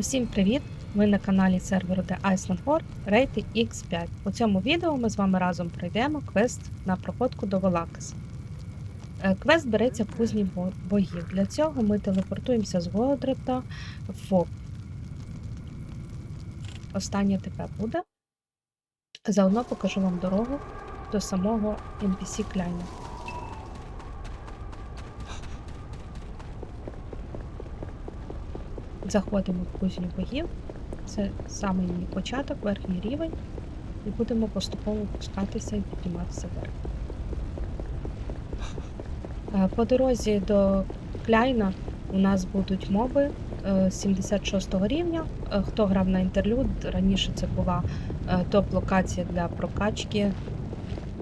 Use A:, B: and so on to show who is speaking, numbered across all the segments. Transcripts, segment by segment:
A: Усім привіт! Ви на каналі серверу The Iceland War Рейти X5. У цьому відео ми з вами разом пройдемо квест на проходку до Валакаса. Е, Квест береться в кузні бо- богів. Для цього ми телепортуємося з Годрета в ФОП. Останнє ТП буде. Заодно покажу вам дорогу до самого NPC Кляйна. Заходимо в кузню богів. Це самий її початок, верхній рівень. І будемо поступово опускатися і підніматися вверх. Е, По дорозі до Кляйна у нас будуть моби е, 76 рівня. Е, Хто грав на інтерлюд, раніше це була е, топ-локація для прокачки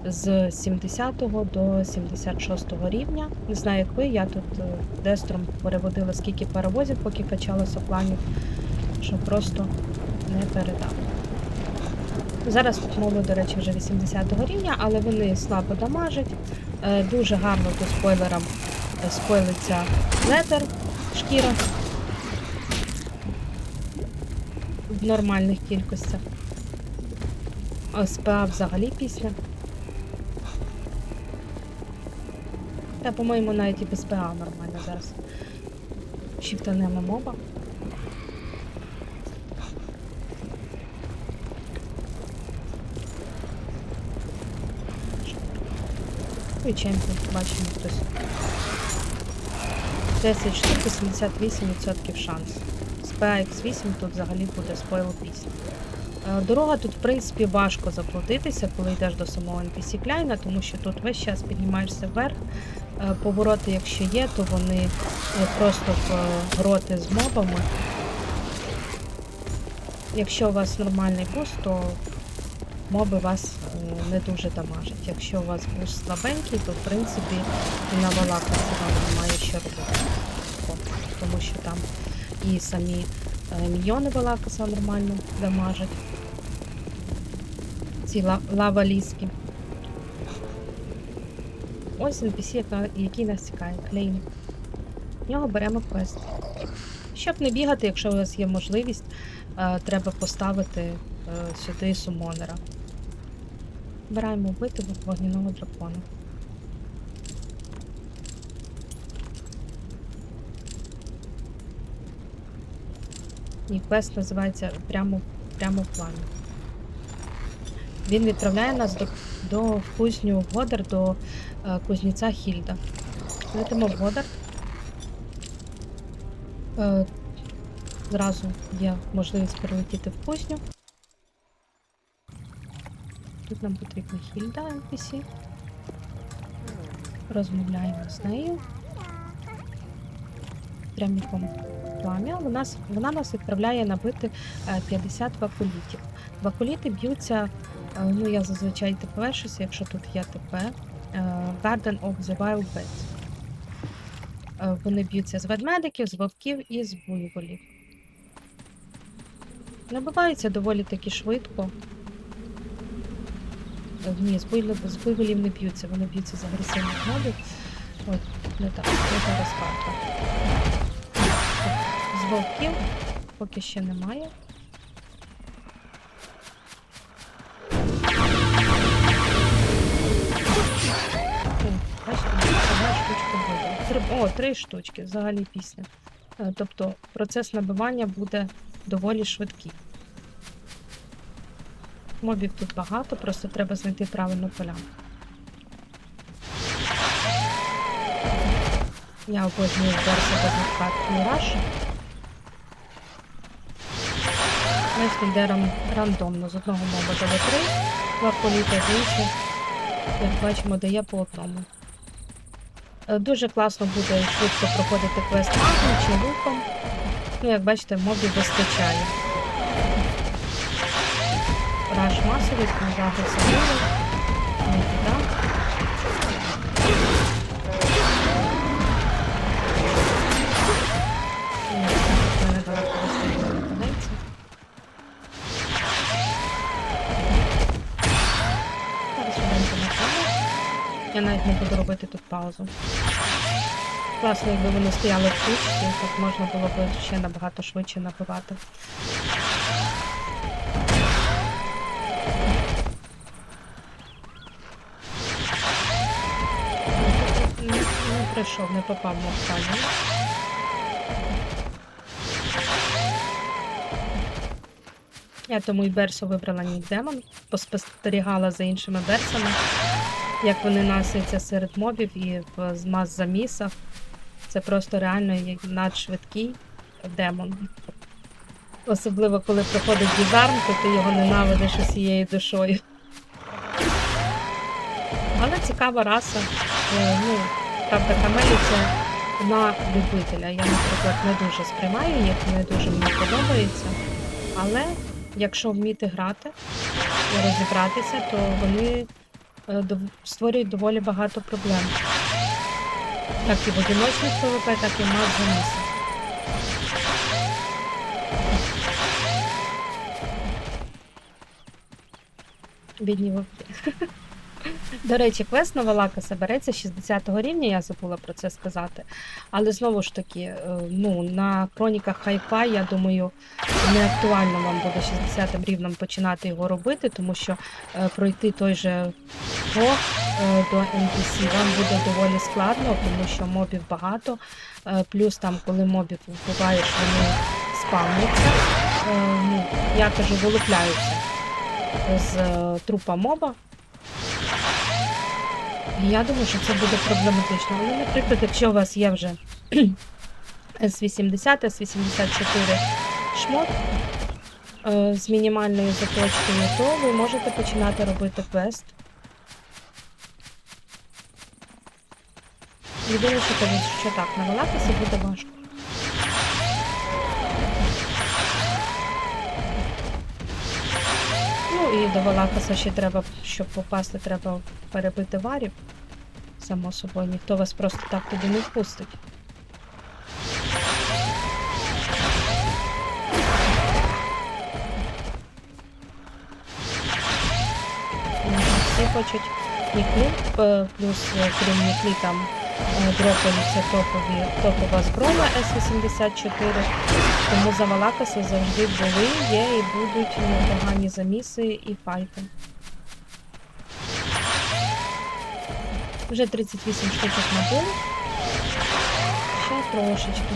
A: з 70 до 76 рівня. Не знаю, як ви, я тут е, дестром переводила скільки перевозів, поки качалося планів, що просто не передав. Зараз тут мови, до речі, вже 80 рівня, але вони слабо дамажать. Е, Дуже гарно по спойлерам е, спойлиться летер, шкіра в нормальних кількостях. СПА взагалі після. Та, по-моєму, навіть і без ПА нормально зараз. Шіфтанемо моба. І чемпіон, бачимо хтось. 10 штук, 88% шанс. З PX8 тут взагалі буде спойл пісня. Е, Дорога тут, в принципі, важко заплутитися, коли йдеш до самого NPC Кляйна, тому що тут весь час піднімаєшся вверх. Е, Повороти, якщо є, то вони е, просто в е, гроти з мобами. Якщо у вас нормальний буст, то моби вас не дуже дамажать. Якщо у вас буст слабенький, то в принципі і на валакасі вам немає що робити. Тому що там і самі міньйони валакаса нормально дамажать. Ці ла- лава-ліски. Ось NPC, який нас цікає, клейн. В нього беремо квест. Щоб не бігати, якщо у вас є можливість, е, треба поставити е, сюди сумонера. Збираємо вбити вогняного дракона. І квест називається прямо, прямо в плані. Він відправляє нас до, до кузню Годер, до е, кузніця Хільда. Летимо в Годер. Е, зразу є можливість перелетіти в кузню. Тут нам потрібна Хільда NPC. Розмовляємо з нею. Пряміком плам'я. Вона, вона нас відправляє набити е, 50 вакулітів. Вакуліти б'ються, е, ну я зазвичай ТПшуся, якщо тут є ТП. е, Garden of the Wild Beds. Е, Вони б'ються з ведмедиків, з вовків і з буйволів. Набиваються доволі таки швидко. Е, Ні, з буйволів, не б'ються, вони б'ються з агресивних мобів. Ой, не так, не та розкарта. З вовків поки ще немає. Три, о, три штучки, взагалі пісня. Е, Тобто процес набивання буде доволі швидкий. Мобів тут багато, просто треба знайти правильну поляну. Я обожнюю версію без Міраж. Ми йде ран- рандомно з одного моба дали три, два політа з інших. Як бачимо, дає по одному. Е, Дуже класно буде швидко проходити квест магом чи луком. Ну, як бачите, мобів вистачає. Раш масовий, книжати самовий. Навіть не буду робити тут паузу. Класно, якби вони стояли в кучці, так можна було б ще набагато швидше набивати. Не, не прийшов, не попав в останній. Я тому і Берсу вибрала нік демон, поспостерігала за іншими берсами, як вони насуються серед мобів і в змаз-замісах. Це просто реально як надшвидкий демон. Особливо, коли проходить дізарм, то ти його ненавидиш усією душою. Але цікава раса. Е, Ну, правда, камелі це на любителя. Я, наприклад, не дуже сприймаю їх, не дуже мені подобається. Але якщо вміти грати і розібратися, то вони створюють доволі багато проблем. Так і в одиночних ПВП, так і в замісах. Бідні вовки. До речі, квест на Валакаса береться 60 рівня, я забула про це сказати. Але знову ж таки, е, ну, на хроніках хайпа, я думаю, не актуально вам буде 60-м рівнем починати його робити, тому що е, пройти той же ПО е, до NPC вам буде доволі складно, тому що мобів багато. Плюс там, коли мобів вбиваєш, вони спавняться. Ну, я кажу, вилупляються з трупа моба. Я думаю, що це буде проблематично. Але, наприклад, якщо у вас є вже С-80, С-84 шмот е, з мінімальною заточкою, то ви можете починати робити квест. Єдине, що кажуть, що так, на буде важко. І до Валакаса ще треба, щоб попасти, треба перебити варів. Само собою, ніхто вас просто так туди не впустить. Всі хочуть ніклі, плюс е, крім ніклі там дропаються топові, топова зброя С-84. Тому за Валакаса завжди були, є і будуть непогані заміси і файти. Вже 38 штучок набув. Ще трошечки.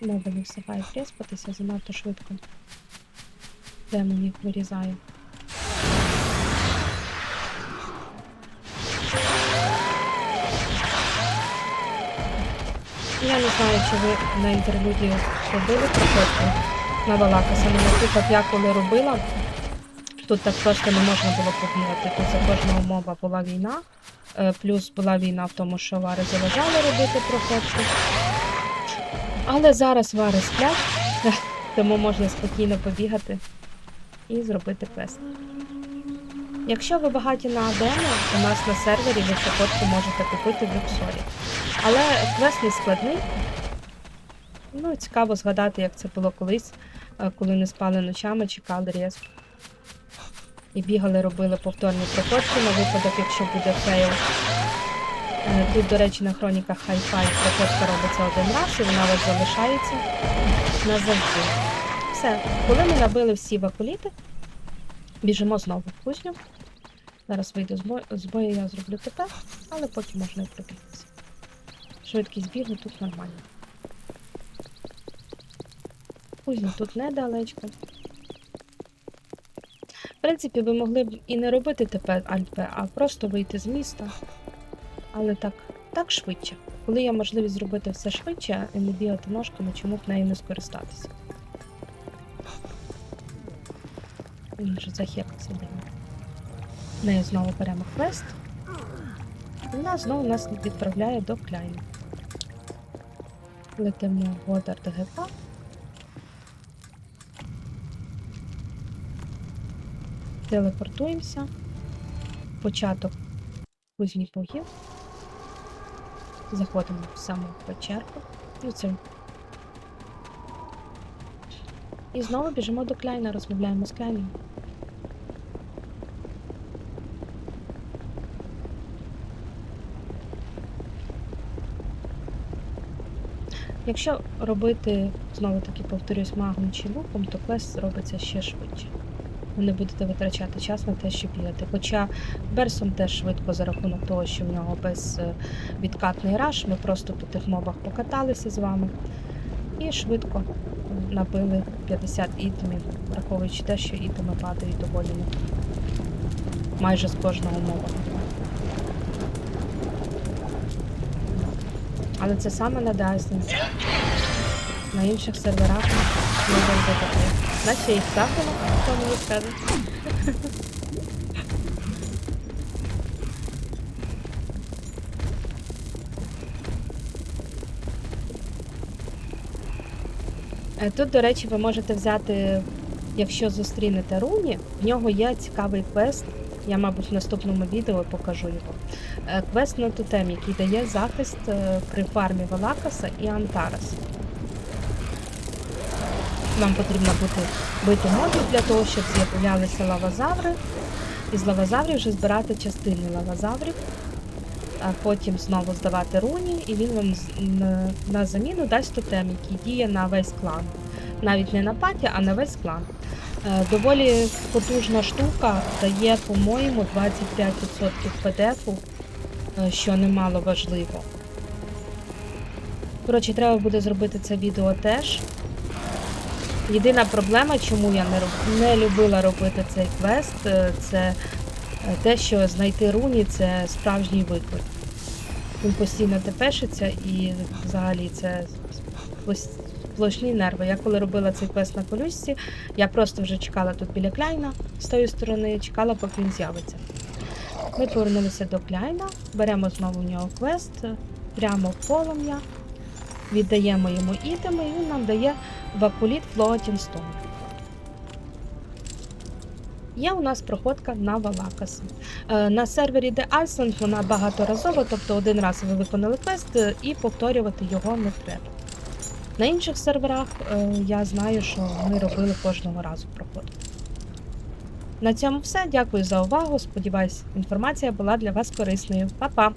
A: Моби не респатися занадто швидко. Демон їх вирізає. Я не знаю, чи ви на інтерлюді робили проходку на Валакаса. Ну, наприклад, я коли робила, тут так просто не можна було побігати. Тут за кожного моба була війна. Е, Плюс була війна в тому, що вари заважали робити проходку. Але зараз вари сплять, тому можна спокійно побігати і зробити квест. Якщо ви багаті на демо, у нас на сервері ви проходку можете купити в люксорі. Але квест не складний. Ну, цікаво згадати, як це було колись, е, коли не спали ночами, чекали респ. І бігали, робили повторні проходки на випадок, якщо буде фейл. Е, Тут, до речі, на хроніках Hi-Fi проходка робиться один раз і вона вас залишається назавжди. Все, коли ми набили всі вакуліти, біжимо знову в кузню. Зараз вийду з бою, з бою я зроблю ТП, але поки можна і пробігтися. Швидкість бігу тут нормально. Кузня тут недалечко. В принципі, ви могли б і не робити ТП Альпе, а просто вийти з міста. Але так, так швидше. Коли є можливість зробити все швидше і не бігати ножками, чому б нею не скористатися? Він вже захекався до нього. Нею знову беремо квест. Вона знову нас відправляє до Кляйна. Летимо в Водар ДГК. Телепортуємося. Початок кузні богів. Заходимо в саму печерку. Ну, це І знову біжимо до Кляйна, розмовляємо з Кляйном. Якщо робити, знову таки повторюсь, магом чи луком, то квест робиться ще швидше. Ви не будете витрачати час на те, щоб бігати. Хоча Берсон теж швидко за рахунок того, що в нього безвідкатний раш, ми просто по тих мобах покаталися з вами і швидко набили 50 ітемів, враховуючи те, що ітеми падають доволі майже з кожного моба. Але це саме на Дайсні. На інших серверах не завжди таке. Наче їх ставимо, хто мені скаже. Е, Тут, до речі, ви можете взяти, якщо зустрінете руні, в нього є цікавий квест. Я, мабуть, в наступному відео покажу його. Е, Квест на тотем, який дає захист е, при фармі Валакаса і Антарас. Вам потрібно бути бити мобів для того, щоб з'являлися лавазаври. І з лавазаврів вже збирати частини лавазаврів, а потім знову здавати руні, і він вам на- заміну дасть тотем, який діє на весь клан. Навіть не на паті, а на весь клан. Е, Доволі потужна штука дає, по-моєму, 25% ПДФу, е, що немало важливо. Коротше, треба буде зробити це відео теж. Єдина проблема, чому я не, любила робити цей квест, е, це е, те, що знайти руні це справжній виклик. Він постійно тепешиться і взагалі це сплошні нерви. Я коли робила цей квест на колючці, я просто вже чекала тут біля Кляйна з тої сторони, чекала, поки він з'явиться. Ми повернулися до Кляйна, беремо знову в нього квест, е, прямо в полум'я, віддаємо йому ітеми, і він нам дає Вакуліт Stone. Є у нас проходка на Валакаса. Е, На сервері The Iceland вона багаторазова, тобто один раз ви виконали квест е, і повторювати його не треба. На інших серверах е, я знаю, що ми робили кожного разу проходку. На цьому все. Дякую за увагу. Сподіваюсь, інформація була для вас корисною. Па-па!